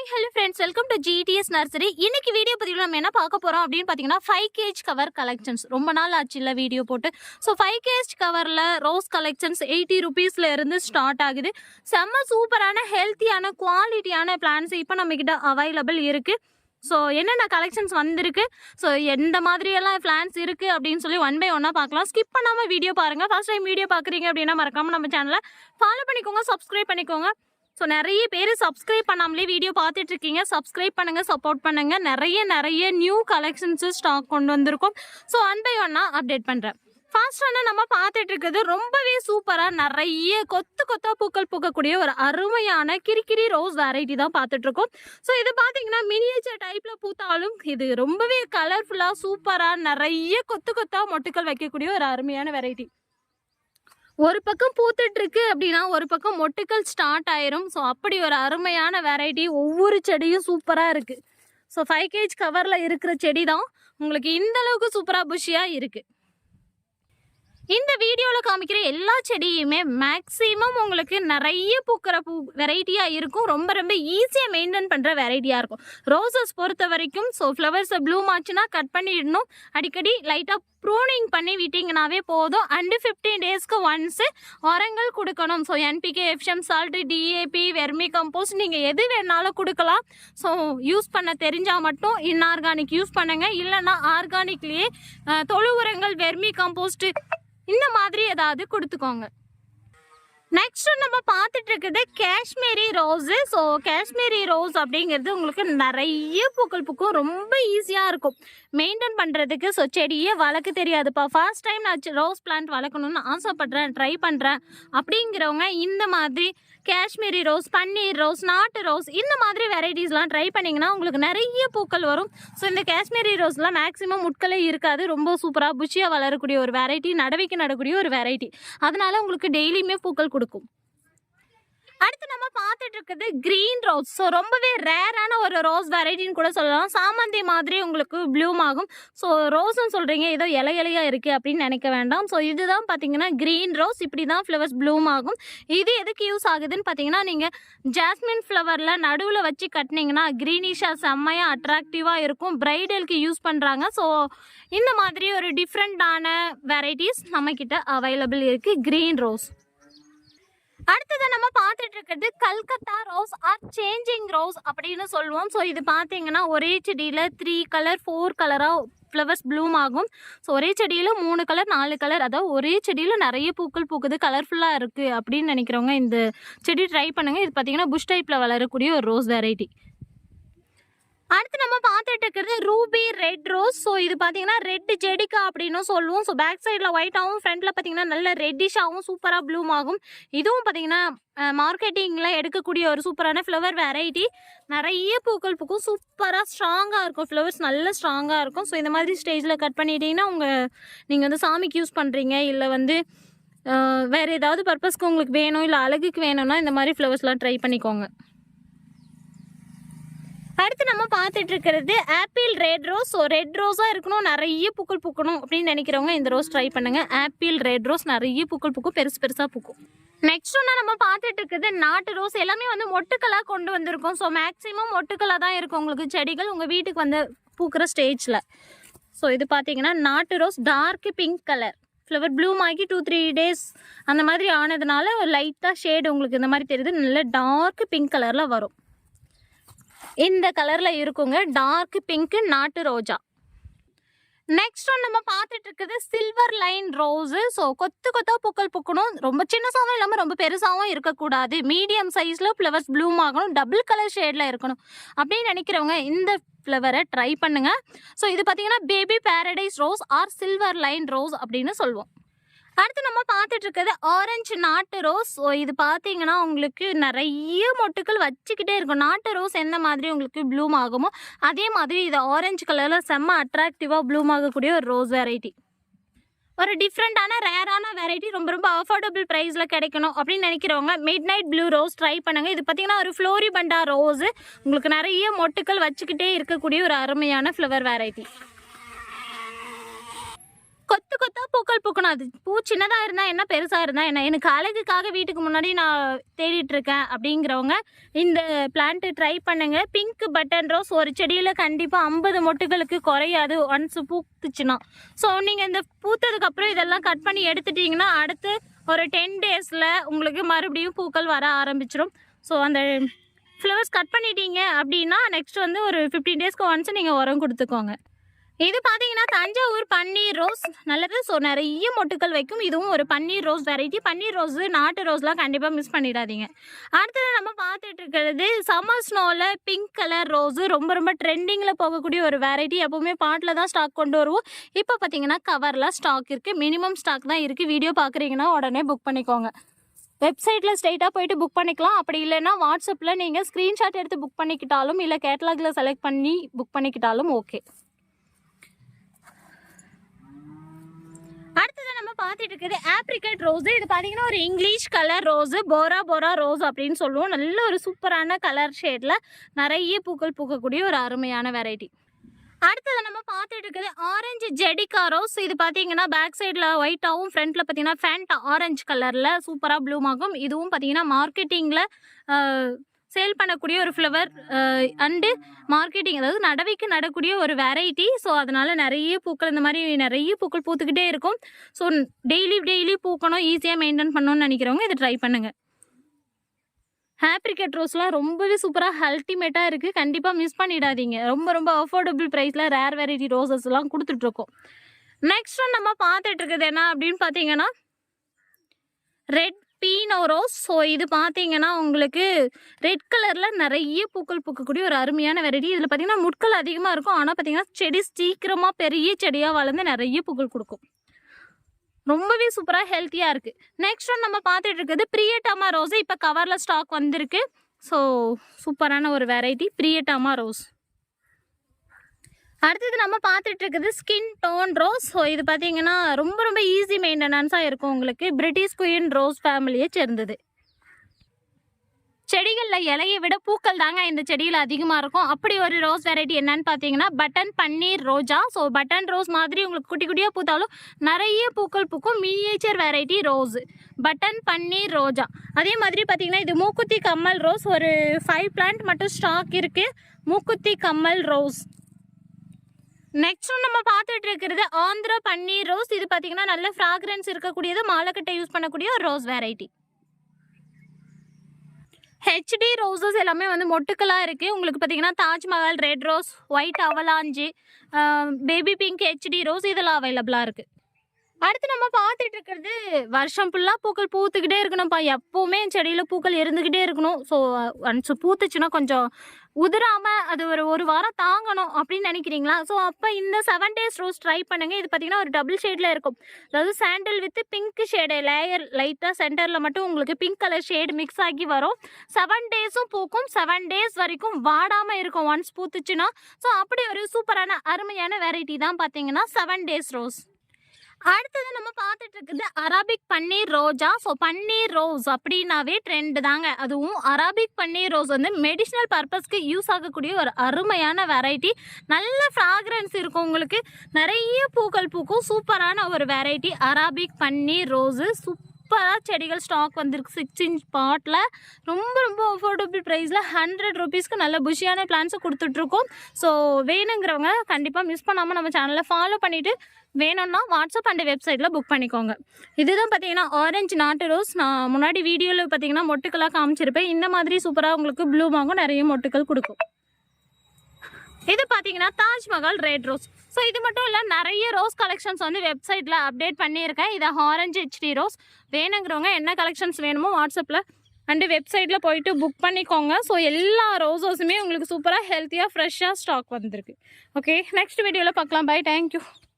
Hi hello friends welcome to GTS nursery இன்னைக்கு video பதிவில் நம்ம என்ன பார்க்க போகிறோம் அப்படின்னு பார்த்தீங்கன்னா ஃபைவ் கேஜ் கவர் கலெக்ஷன்ஸ் ரொம்ப நாள் ஆச்சு இல்லை வீடியோ போட்டு. ஸோ ஃபைவ் கேஜ் கவரில் ரோஸ் கலெக்ஷன்ஸ் எயிட்டி ருபீஸில் இருந்து ஸ்டார்ட் ஆகுது. செம்ம சூப்பரான ஹெல்த்தியான குவாலிட்டியான பிளான்ஸ் இப்போ நம்மக்கிட்ட அவைலபிள் இருக்குது ஸோ என்னென்ன கலெக்ஷன்ஸ் வந்திருக்கு? ஸோ எந்த மாதிரியெல்லாம் பிளான்ஸ் இருக்குது அப்படின்னு சொல்லி ஒன் பை ஒன்னாக பார்க்கலாம். ஸ்கிப் பண்ணாமல் வீடியோ பாருங்கள் ஃபர்ஸ்ட் டைம் வீடியோ பார்க்குறீங்க அப்படின்னா மறக்காமல் நம்ம சேனலை ஃபாலோ பண்ணிக்கோங்க சப்ஸ்கிரைப் பண்ணிக்கோங்க. ஸோ நிறைய பேர் சப்ஸ்கிரைப் பண்ணாமலே வீடியோ பார்த்துட்டு இருக்கீங்க சப்ஸ்கிரைப் பண்ணுங்க சப்போர்ட் பண்ணுங்கள் நிறைய நிறைய நியூ கலெக்ஷன்ஸு ஸ்டாக் கொண்டு வந்திருக்கோம். ஸோ ஒன் பை ஒன்னா அப்டேட் பண்ணுறேன் ஃபாஸ்டான நம்ம பார்த்துட்டு இருக்கிறது ரொம்பவே சூப்பராக நிறைய கொத்து கொத்தா பூக்கள் பூக்கக்கூடிய ஒரு அருமையான கிரிக்கிரி ரோஸ் வெரைட்டி தான் பார்த்துட்டு இருக்கோம் ஸோ இது பார்த்தீங்கன்னா மினியேச்சர் டைப்பில் பூத்தாலும் இது ரொம்பவே கலர்ஃபுல்லாக சூப்பராக நிறைய கொத்து கொத்தா மொட்டுக்கள் வைக்கக்கூடிய ஒரு அருமையான வெரைட்டி ஒரு பக்கம் பூத்துட்டு இருக்கு அப்படின்னா ஒரு பக்கம் மொட்டுக்கள் ஸ்டார்ட் ஆயிரும். ஸோ அப்படி ஒரு அருமையான வெரைட்டி ஒவ்வொரு செடியும் சூப்பராக இருக்கு. ஸோ ஃபைவ் கேஜ் கவரில் இருக்கிற செடி தான் உங்களுக்கு இந்த அளவுக்கு சூப்பராக புஷியாக இருக்கு. இந்த வீடியோ காமிக்கிற எல்லா செடியுமே மேக்ஸிமம் உங்களுக்கு நிறைய பூக்கிற பூ வெரைட்டியாக இருக்கும். ரொம்ப ரொம்ப ஈஸியாக மெயின்டைன் பண்ணுற வெரைட்டியாக இருக்கும். ரோசஸ் பொறுத்த வரைக்கும் ஸோ ஃப்ளவர்ஸை ப்ளூம் ஆச்சுன்னா கட் பண்ணிடணும். அடிக்கடி லைட்டாக ப்ரூனிங் பண்ணி விட்டிங்கனாவே போதும். அண்டு ஃபிஃப்டீன் டேஸ்க்கு ஒன்ஸு உரங்கள் கொடுக்கணும். So NPK FM salt DAP vermicompost நீங்கள் எது வேணாலும் கொடுக்கலாம். ஸோ யூஸ் பண்ண தெரிஞ்சால் மட்டும் இன்ஆர்கானிக் யூஸ் பண்ணுங்கள் இல்லைன்னா ஆர்கானிக்லேயே தொழு உரங்கள் வெர்மி கம்போஸ்ட்டு இந்த மாதிரி ஏதாவது கொடுத்துக்கோங்க. நெக்ஸ்ட் நம்ம பார்த்துட்டு இருக்கிறது Kashmiri rose so Kashmiri rose அப்படிங்கிறது உங்களுக்கு நிறைய பூக்கள் பூக்கும். ரொம்ப ஈஸியாக இருக்கும். மெயின்டைன் பண்ணுறதுக்கு ஸோ செடியே வளர்க்க தெரியாதுப்பா. ஃபர்ஸ்ட் டைம் நான் ரோஸ் பிளான்ட் வளர்க்கணும்னு ஆசைப்பட்றேன் ட்ரை பண்ணுறேன் அப்படிங்கிறவங்க இந்த மாதிரி காஷ்மீரி ரோஸ் பன்னீர் ரோஸ் நாட்டு ரோஸ் இந்த மாதிரி வெரைட்டிஸ்லாம் ட்ரை பண்ணிங்கன்னா உங்களுக்கு நிறைய பூக்கள் வரும். ஸோ இந்த காஷ்மீரி ரோஸ்லாம் மேக்ஸிமம் முட்களே இருக்காது. ரொம்ப சூப்பராக புஷியாக வளரக்கூடிய ஒரு வெரைட்டி நடவைக்கு நடக்கூடிய ஒரு வெரைட்டி அதனால உங்களுக்கு டெய்லியுமே பூக்கள் கொடுக்கும். அடுத்து நம்ம பார்த்துட்டு இருக்குது கிரீன் ரோஸ் ஸோ ரொம்பவே ரேரான ஒரு ரோஸ் வெரைட்டின்னு கூட சொல்லலாம். சாமந்தி மாதிரி உங்களுக்கு ப்ளூம் ஆகும். ஸோ ரோஸ்ன்னு சொல்கிறீங்க ஏதோ இலை இலையாக இருக்குது அப்படின்னு நினைக்க வேண்டாம். ஸோ இதுதான் பார்த்தீங்கன்னா க்ரீன் ரோஸ் இப்படி தான் ஃப்ளவர்ஸ் ப்ளூம் ஆகும். இது எதுக்கு யூஸ் ஆகுதுன்னு பார்த்தீங்கன்னா நீங்கள் ஜாஸ்மின் ஃப்ளவரில் நடுவில் வச்சு கட்டினீங்கன்னா க்ரீனிஷாக செம்மையாக அட்ராக்டிவாக இருக்கும். பிரைடலுக்கு யூஸ் பண்ணுறாங்க ஸோ இந்த மாதிரி ஒரு டிஃப்ரெண்ட்டான வெரைட்டிஸ் நம்மக்கிட்ட அவைலபிள் இருக்குது க்ரீன் ரோஸ் அடுத்தது நம்ம பார்த்துட்டு இருக்கிறது Calcutta rose or changing rose அப்படின்னு சொல்லுவோம். ஸோ இது பார்த்தீங்கன்னா ஒரே செடியில் த்ரீ கலர் ஃபோர் கலராக ஃப்ளவர்ஸ் ப்ளூம் ஆகும். ஸோ ஒரே செடியில் மூணு கலர் நாலு கலர் அதாவது ஒரே செடியில் நிறைய பூக்கள் பூக்குது கலர்ஃபுல்லாக இருக்குது அப்படின்னு நினைக்கிறவங்க இந்த செடி ட்ரை பண்ணுங்கள் இது பார்த்தீங்கன்னா புஷ் டைப்பில் வளரக்கூடிய ஒரு ரோஸ் வெரைட்டி அடுத்து நம்ம பார்த்துட்டு இருக்கிறது ரூபி ரெட் ரோஸ். ஸோ இது பார்த்தீங்கன்னா ரெட் ஜெடிக்கா அப்படின்னு சொல்லுவோம். ஸோ பேக் சைடில் ஒயிட்டாகவும் ஃப்ரண்ட்டில் பார்த்தீங்கன்னா நல்ல ரெட்டிஷாகவும் சூப்பராக ப்ளூம் ஆகும். இதுவும் பார்த்தீங்கன்னா மார்க்கெட்டிங்கில் எடுக்கக்கூடிய ஒரு சூப்பரான ஃப்ளவர் வெரைட்டி நிறைய பூக்கள் பூக்கும். சூப்பராக ஸ்ட்ராங்காக இருக்கும். ஃப்ளவர்ஸ் நல்ல ஸ்ட்ராங்காக இருக்கும். ஸோ இந்த மாதிரி ஸ்டேஜில் கட் பண்ணிட்டீங்கன்னா உங்கள் நீங்கள் வந்து சாமிக்கு யூஸ் பண்ணுறீங்க இல்லை வந்து வேறு ஏதாவது பர்பஸ்க்கு உங்களுக்கு வேணும் இல்லை அழகுக்கு வேணும்னா இந்த மாதிரி ஃப்ளவர்ஸ்லாம் ட்ரை பண்ணிக்கோங்க. அடுத்து நம்ம பார்த்துட்டு இருக்கிறது apple red rose. So red ரோஸாக இருக்கணும் நிறைய பூக்கள் பூக்கணும் அப்படின்னு நினைக்கிறவங்க இந்த ரோஸ் ட்ரை பண்ணுங்க. ஆப்பிள் ரெட் ரோஸ் நிறைய பூக்கள் பூக்கும் பெருசு பெருசாக பூக்கும். நெக்ஸ்ட் ஒன்று நம்ம பார்த்துட்டு இருக்குது நாட்டு ரோஸ். எல்லாமே வந்து மொட்டுக்களாக கொண்டு வந்திருக்கோம். ஸோ மேக்ஸிமம் மொட்டுக்களாக தான் இருக்கும் உங்களுக்கு செடிகள். உங்கள் வீட்டுக்கு வந்து பூக்கிற ஸ்டேஜில் ஸோ இது பார்த்தீங்கன்னா நாட்டு rose dark pink colour flower bloom ஆகி டூ த்ரீ டேஸ் அந்த மாதிரி ஆனதுனால ஒரு லைட்டாக ஷேடு உங்களுக்கு இந்த மாதிரி தெரியுது. நல்ல டார்க் பிங்க் கலரில் வரும். இந்த கலரில் இருக்குங்க. டார்க் பிங்க் நாட்டு ரோஜா நெக்ஸ்ட் ஒன் நம்ம பார்த்துட்டு இருக்குது சில்வர் லைன் ரோஸு ஸோ கொத்து கொத்தா பூக்கள் பூக்கணும். ரொம்ப சின்னசாகவும் இல்லாமல் ரொம்ப பெருசாகவும் இருக்கக்கூடாது. மீடியம் சைஸில் ஃப்ளவர்ஸ் ப்ளூம் ஆகணும். டபுள் கலர் ஷேடில் இருக்கணும். அப்படின்னு நினைக்கிறவங்க இந்த ஃப்ளவரை ட்ரை பண்ணுங்கள் ஸோ இது பார்த்தீங்கன்னா baby paradise rose or silver line rose அப்படின்னு சொல்லுவோம். அடுத்து நம்ம பார்த்துட்டு இருக்கிறது ஆரஞ்சு நாட்டு ரோஸ் இது பார்த்தீங்கன்னா உங்களுக்கு நிறைய மொட்டுக்கள் வச்சுக்கிட்டே இருக்கும். நாட்டு ரோஸ் எந்த மாதிரி உங்களுக்கு ப்ளூம் ஆகுமோ அதே மாதிரி இது ஆரஞ்சு கலரில் செம்ம அட்ராக்டிவாக ப்ளூம் ஆகக்கூடிய ஒரு ரோஸ் வெரைட்டி ஒரு டிஃப்ரெண்ட்டான ரேரான வெரைட்டி ரொம்ப ரொம்ப அஃபோர்டபுள் ப்ரைஸில் கிடைக்கணும் அப்படின்னு நினைக்கிறவங்க midnight blue rose try பண்ணுங்கள் இது பார்த்தீங்கன்னா ஒரு ஃப்ளோரி பண்டா ரோஸு உங்களுக்கு நிறைய மொட்டுக்கள் வச்சுக்கிட்டே இருக்கக்கூடிய ஒரு அருமையான ஃப்ளவர் வெரைட்டி கொத்து கொத்தா பூக்கள் பூக்கணும். அது பூ சின்னதாக இருந்தால் என்ன பெருசாக இருந்தால் என்ன? எனக்கு அழகுக்காக வீட்டுக்கு முன்னாடி நான் தேடிட்டு இருக்கேன் அப்படிங்கிறவங்க இந்த பிளான்ட்டு ட்ரை பண்ணுங்க. பிங்க் பட்டன் ரோஸ் ஒரு செடியில் கண்டிப்பாக ஐம்பது மொட்டுகளுக்கு குறையாது. ஒன்ஸ் பூத்துச்சுன்னா. ஸோ நீங்கள் இந்த பூத்ததுக்கப்புறம் இதெல்லாம் கட் பண்ணி எடுத்துட்டீங்கன்னா அடுத்து ஒரு டென் டேஸில் உங்களுக்கு மறுபடியும் பூக்கள் வர ஆரம்பிச்சிடும் ஸோ அந்த ஃப்ளவர்ஸ் கட் பண்ணிட்டீங்க அப்படின்னா நெக்ஸ்ட் வந்து ஒரு ஃபிஃப்டீன் டேஸ்க்கு ஒன்ஸ் நீங்கள் உரம் கொடுத்துக்கோங்க. இது பார்த்தீங்கன்னா தஞ்சாவூர் பன்னீர் ரோஸ். நல்லது. ஸோ நிறைய மொட்டுக்கள் வைக்கும். இதுவும் ஒரு paneer rose variety paneer rose நாட்டு ரோஸ்லாம் கண்டிப்பாக மிஸ் பண்ணிடாதீங்க. அடுத்தது நம்ம பார்த்துட்டு இருக்கிறது சம்மர் ஸ்னோவில் பிங்க் கலர் ரோஸு ரொம்ப ரொம்ப ட்ரெண்டிங்கில் போகக்கூடிய ஒரு வெரைட்டி எப்போவுமே பாட்டில் தான் ஸ்டாக் கொண்டு வருவோம். இப்போ பார்த்தீங்கன்னா கவரில் ஸ்டாக் இருக்குது மினிமம் ஸ்டாக் தான் இருக்குது வீடியோ பார்க்குறீங்கன்னா உடனே புக் பண்ணிக்கோங்க. வெப்சைட்டில் ஸ்ட்ரைட்டாக போயிட்டு புக் பண்ணிக்கலாம். அப்படி இல்லைன்னா வாட்ஸ்அப்பில் நீங்கள் ஸ்க்ரீன்ஷாட் எடுத்து புக் பண்ணிக்கிட்டாலும் இல்லை கேட்டலாகில் செலக்ட் பண்ணி புக் பண்ணிக்கிட்டாலும் ஓகே அடுத்தது நம்ம பார்த்துட்டு இருக்கிறது ஆப்ரிகட் ரோஸ் இது பார்த்தீங்கன்னா ஒரு English colour rose Bora Bora rose அப்படின்னு சொல்லுவோம். நல்ல ஒரு சூப்பரான கலர் ஷேடில் நிறைய பூக்கள் பூக்கக்கூடிய ஒரு அருமையான வெரைட்டி அடுத்தது நம்ம பார்த்துட்டு இருக்குது ஆரஞ்சு ஜெடிகா ரோஸ் இது பார்த்தீங்கன்னா பேக் சைடில் ஒயிட்டாகவும் ஃப்ரண்ட்டில் பார்த்தீங்கன்னா ஃபேண்ட் ஆரஞ்சு கலரில் சூப்பராக ப்ளூமாகும் இதுவும் பார்த்தீங்கன்னா மார்க்கெட்டிங்கில் சேல் பண்ணக்கூடிய ஒரு ஃப்ளவர் அண்டு மார்க்கெட்டிங் அதாவது நடவைக்கு நடக்கூடிய ஒரு வெரைட்டி ஸோ அதனால் நிறைய பூக்கள் இந்த மாதிரி நிறைய பூக்கள் பூத்துக்கிட்டே இருக்கும். ஸோ டெய்லி டெய்லி பூக்கணும் ஈஸியாக மெயின்டைன் பண்ணணும்னு நினைக்கிறவங்க இதை ட்ரை பண்ணுங்கள் ஹாப்ரிகட் ரோஸ்லாம் ரொம்பவே சூப்பராக அல்டிமேட்டாக இருக்குது கண்டிப்பாக மிஸ் பண்ணிடாதீங்க. ரொம்ப ரொம்ப அஃபோர்டபுள் ப்ரைஸில் ரேர் வெரைட்டி ரோசஸ்லாம் கொடுத்துட்ருக்கோம். நெக்ஸ்ட் நம்ம பார்த்துட்டு இருக்குது என்ன அப்படின்னு பார்த்தீங்கன்னா ரெட் பீனோ ரோஸ் ஸோ இது பார்த்தீங்கன்னா உங்களுக்கு ரெட் கலரில் நிறைய பூக்கள் பூக்கக்கூடிய ஒரு அருமையான வெரைட்டி. இதில் பார்த்தீங்கன்னா முட்கள் அதிகமாக இருக்கும். ஆனால் பார்த்தீங்கன்னா செடி சீக்கிரமாக பெரிய செடியாக வளர்ந்து நிறைய பூக்கள் கொடுக்கும். ரொம்பவே சூப்பராக ஹெல்த்தியாக இருக்குது நெக்ஸ்ட் ஒன் நம்ம பார்த்துட்டு இருக்கிறது பிரியட்டாமா ரோஸ். இப்போ கவரில் ஸ்டாக் வந்திருக்கு. ஸோ சூப்பரான ஒரு வெரைட்டி பிரியட்டாமா ரோஸ். அடுத்தது நம்ம பார்த்துட்டு இருக்குது ஸ்கின் டோன் ரோஸ் ஸோ இது பார்த்தீங்கன்னா ரொம்ப ரொம்ப ஈஸி மெயின்டெனன்ஸாக இருக்கும் உங்களுக்கு. பிரிட்டிஷ் குயின் ரோஸ் ஃபேமிலியை சேர்ந்தது. செடிகளில் இலையை விட பூக்கள் தாங்க இந்த செடியில் அதிகமாக இருக்கும். அப்படி ஒரு ரோஸ் வெரைட்டி என்னன்னு பார்த்தீங்கன்னா பட்டன் பன்னீர் ரோஜா ஸோ பட்டன் ரோஸ் மாதிரி உங்களுக்கு குட்டி குட்டியாக பூத்தாலும் நிறைய பூக்கள் பூக்கும். மினியேச்சர் வெரைட்டி ரோஸ் பட்டன் பன்னீர் ரோஜா அதே மாதிரி பார்த்தீங்கன்னா இது மூக்குத்தி கம்மல் ரோஸ் ஒரு ஃபைவ் பிளான்ட் மட்டும் ஸ்டாக் இருக்குது மூக்குத்தி கம்மல் ரோஸ் நெக்ஸ்ட் நம்ம பார்த்துட்டு இருக்கிறது ஆந்திரா பன்னீர் ரோஸ். இது பார்த்தீங்கன்னா நல்ல ஃப்ராக்ரன்ஸ் இருக்கக்கூடியது. மாலைக்கட்டை யூஸ் பண்ணக்கூடிய ஒரு ரோஸ் வெரைட்டி ஹெச்டி ரோசஸ் எல்லாமே வந்து மொட்டுக்களாக இருக்குது உங்களுக்கு பார்த்தீங்கன்னா Taj Mahal red rose white avalanche baby pink HD rose இதெல்லாம் அவைலபிளாக இருக்குது அடுத்து நம்ம பார்த்துட்டு இருக்கிறது வருஷம் ஃபுல்லாக பூக்கள் பூத்துக்கிட்டே இருக்கணும்ப்பா. எப்போவுமே செடியில் பூக்கள் இருந்துக்கிட்டே இருக்கணும். ஸோ ஒன்ஸ் பூத்துச்சுன்னா கொஞ்சம் உதிராமல் அது ஒரு ஒரு வாரம் தாங்கணும் அப்படின்னு நினைக்கிறீங்களா? ஸோ அப்போ இந்த செவன் டேஸ் ரோஸ் ட்ரை பண்ணுங்க. இது பார்த்தீங்கன்னா ஒரு டபுள் ஷேடில் இருக்கும். அதாவது sandal with pink shade layer லைட்டாக சென்டரில் மட்டும் உங்களுக்கு பிங்க் கலர் ஷேடு மிக்ஸ் ஆகி வரும். செவன் டேஸும் பூக்கும். செவன் டேஸ் வரைக்கும் வாடாமல் இருக்கும். ஒன்ஸ் பூத்துச்சுன்னா. ஸோ அப்படி ஒரு சூப்பரான அருமையான வெரைட்டி தான் பார்த்தீங்கன்னா செவன் டேஸ் ரோஸ் அடுத்தது நம்ம பார்த்துட்டு இருக்குது அரபிக் பன்னீர் ரோஜா ஸோ பன்னீர் ரோஸ் அப்படின்னாவே ட்ரெண்ட் தாங்க. அதுவும் அரபிக் பன்னீர் ரோஸ் வந்து மெடிஷனல் பர்பஸ்க்கு யூஸ் ஆகக்கூடிய ஒரு அருமையான வெரைட்டி நல்ல ஃப்ராக்ரன்ஸ் இருக்கும் உங்களுக்கு. நிறைய பூக்கள் பூக்கும். சூப்பரான ஒரு வெரைட்டி அரபிக் பன்னீர் ரோஸு சூப்பர் சூப்பராக செடிகள் ஸ்டாக் வந்திருக்கு. சிக்ஸ் இன்ச் பாட்டில் ரொம்ப ரொம்ப அஃபோர்டபுள் ப்ரைஸில் ஹண்ட்ரட் ருபீஸ்க்கு நல்ல புஷியான பிளான்ஸை கொடுத்துட்ருக்கோம். ஸோ வேணுங்கிறவங்க கண்டிப்பாக மிஸ் பண்ணாமல் நம்ம சேனலை ஃபாலோ பண்ணிவிட்டு வேணும்னா வாட்ஸ்அப் அண்ட் வெப்சைட்டில் புக் பண்ணிக்கோங்க. இதுதான் பார்த்தீங்கன்னா ஆரஞ்சு நாட்டு ரோஸ் நான் முன்னாடி வீடியோவில் பார்த்தீங்கன்னா மொட்டுக்களாக காமிச்சிருப்பேன். இந்த மாதிரி சூப்பராக உங்களுக்கு ப்ளூ வாங்கும் நிறைய மொட்டுக்கள் கொடுக்கும். இது பார்த்தீங்கன்னா தாஜ்மஹால் ரெட் ரோஸ். ஸோ இது மட்டும் இல்லை நிறைய ரோஸ் கலெக்ஷன்ஸ் வந்து வெப்சைட்டில் அப்டேட் பண்ணியிருக்கேன். இதை ஆரஞ்சு ஹெச்டி ரோஸ். வேணுங்கிறவங்க என்ன கலெக்ஷன்ஸ் வேணுமோ வாட்ஸ்அப்பில் அண்டு வெப்சைட்டில் போயிட்டு புக் பண்ணிக்கோங்க. ஸோ எல்லா ரோஸஸுமே உங்களுக்கு சூப்பராக ஹெல்த்தியாக ஃப்ரெஷ்ஷாக ஸ்டாக் வந்திருக்கு. ஓகே நெக்ஸ்ட் வீடியோவில் பார்க்கலாம். By thank you